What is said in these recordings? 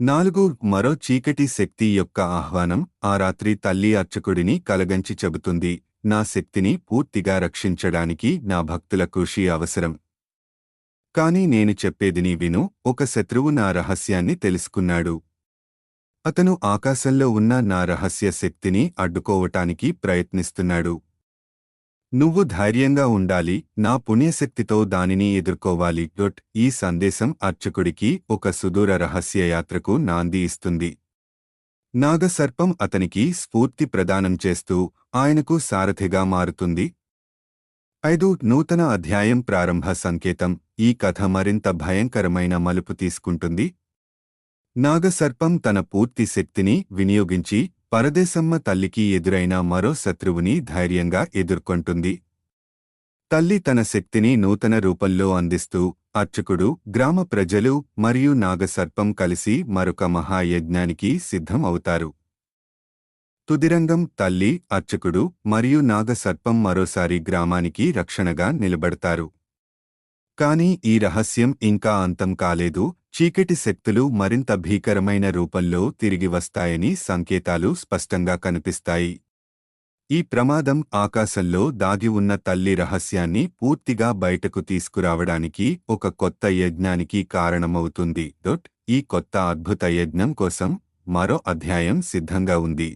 నాలుగు మరో చీకటి శక్తి యొక్క ఆహ్వానం ఆ రాత్రి తల్లి అర్చకుడిని కలగంచి చెబుతుంది నా శక్తిని పూర్తిగా రక్షించడానికి నా భక్తుల కృషి అవసరం. కాని నేను చెప్పేదిని విను ఒక శత్రువు నా రహస్యాన్ని తెలుసుకున్నాడు. అతను ఆకాశంలో ఉన్న నా రహస్య శక్తిని అడ్డుకోవటానికి ప్రయత్నిస్తున్నాడు. నువ్వు ధైర్యంగా ఉండాలి నా పుణ్యశక్తితో దానిని ఎదుర్కోవాలి. డొట్ ఈ సందేశం అర్చకుడికి ఒక సుదూర రహస్య యాత్రకు నాంది ఇస్తుంది. నాగసర్పం అతనికి స్ఫూర్తి ప్రదానం చేస్తూ ఆయనకు సారథిగా మారుతుంది. ఐదు నూతన అధ్యాయం ప్రారంభ సంకేతం ఈ కథ మరింత భయంకరమైన మలుపు తీసుకుంటుంది. నాగసర్పం తన పూర్తి శక్తిని వినియోగించి పరదేశమ్మ తల్లికి ఎదురైన మరో శత్రువుని ధైర్యంగా ఎదుర్కొంటుంది. తల్లి తన శక్తిని నూతన రూపంలో అందిస్తూ అర్చకుడు గ్రామ ప్రజలు మరియు నాగసర్పం కలిసి మరొక మహాయజ్ఞానికి సిద్ధం అవుతారు తుదిరంగం తల్లి అర్చకుడు మరియు నాగసర్పం మరోసారి గ్రామానికి రక్షణగా నిలబడతారు. కాని ఈ రహస్యం ఇంకా అంతం కాలేదు చీకటి శక్తులు మరింత భీకరమైన రూపంలో తిరిగి వస్తాయని సంకేతాలు స్పష్టంగా కనిపిస్తాయి. ఈ ప్రమాదం ఆకాశంలో దాగి ఉన్న తల్లి రహస్యాన్ని పూర్తిగా బయటకు తీసుకురావడానికి ఒక కొత్త యజ్ఞానికి కారణమవుతుంది. డొట్ ఈ కొత్త అద్భుత యజ్ఞం కోసం మరో అధ్యాయం సిద్ధంగా ఉంది.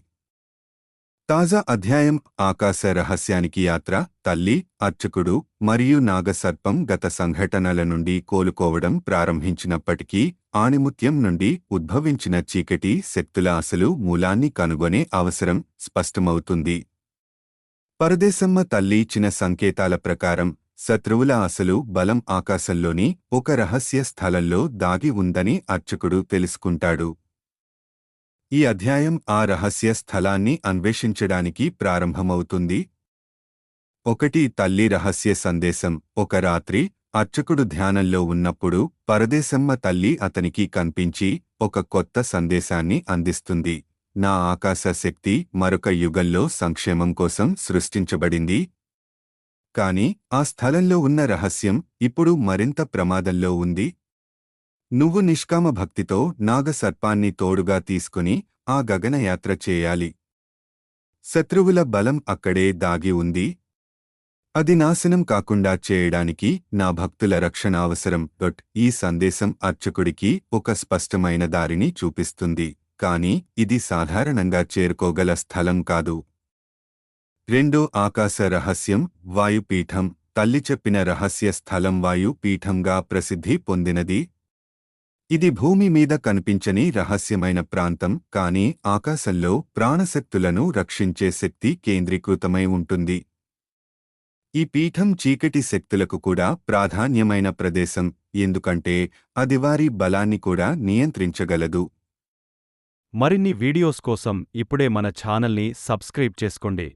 తాజా అధ్యాయం ఆకాశ రహస్యానికి యాత్ర తల్లి అర్చకుడు మరియు నాగసర్పం గత సంఘటనల నుండి కోలుకోవడం ప్రారంభించినప్పటికీ ఆణిముత్యం నుండి ఉద్భవించిన చీకటి శక్తుల అసలు మూలాన్ని కనుగొనే అవసరం స్పష్టమవుతుంది. పరదేశమ్మ తల్లి ఇచ్చిన సంకేతాల ప్రకారం శత్రువుల అసలు బలం ఆకాశంలోని ఒక రహస్య స్థలంలో దాగి ఉందని అర్చకుడు తెలుసుకుంటాడు. ఈ అధ్యాయం ఆ రహస్య స్థలాన్ని అన్వేషించడానికి ప్రారంభమవుతుంది. ఒకటి తల్లి రహస్య సందేశం. ఒక రాత్రి అర్చకుడు ధ్యానంలో ఉన్నప్పుడు పరదేశమ్మ తల్లి అతనికి కనిపించి ఒక కొత్త సందేశాన్ని అందిస్తుంది. నా ఆకాశ శక్తి మరొక యుగంలో సంక్షేమం కోసం సృష్టించబడింది. కాని ఆ స్థలంలో ఉన్న రహస్యం ఇప్పుడు మరింత ప్రమాదంలో ఉంది. నువ్వు నిష్కామ భక్తితో నాగసర్పాన్ని తోడుగా తీసుకుని ఆ గగనయాత్ర చేయాలి. శత్రువుల బలం అక్కడే దాగి ఉంది. అది నాశనం కాకుండా చేయడానికి నా భక్తుల రక్షణ అవసరం. డొట్ ఈ సందేశం అర్చకుడికి ఒక స్పష్టమైన దారిని చూపిస్తుంది. కాని ఇది సాధారణంగా చేరుకోగల స్థలం కాదు. రెండో ఆకాశ రహస్యం వాయుపీఠం. తల్లి చెప్పిన రహస్య స్థలం వాయుపీఠంగా ప్రసిద్ధి పొందినది ఇది భూమి మీద కనిపించని రహస్యమైన ప్రాంతం కాని ఆకాశంలో ప్రాణశక్తులను రక్షించే శక్తి కేంద్రీకృతమై ఉంటుంది. ఈ పీఠం చీకటి శక్తులకు కూడా ప్రాధాన్యమైన ప్రదేశం ఎందుకంటే అది వారి బలాన్ని కూడా నియంత్రించగలదు. మరిన్ని వీడియోస్ కోసం ఇప్పుడే మన ఛానల్ని సబ్స్క్రైబ్ చేసుకోండి.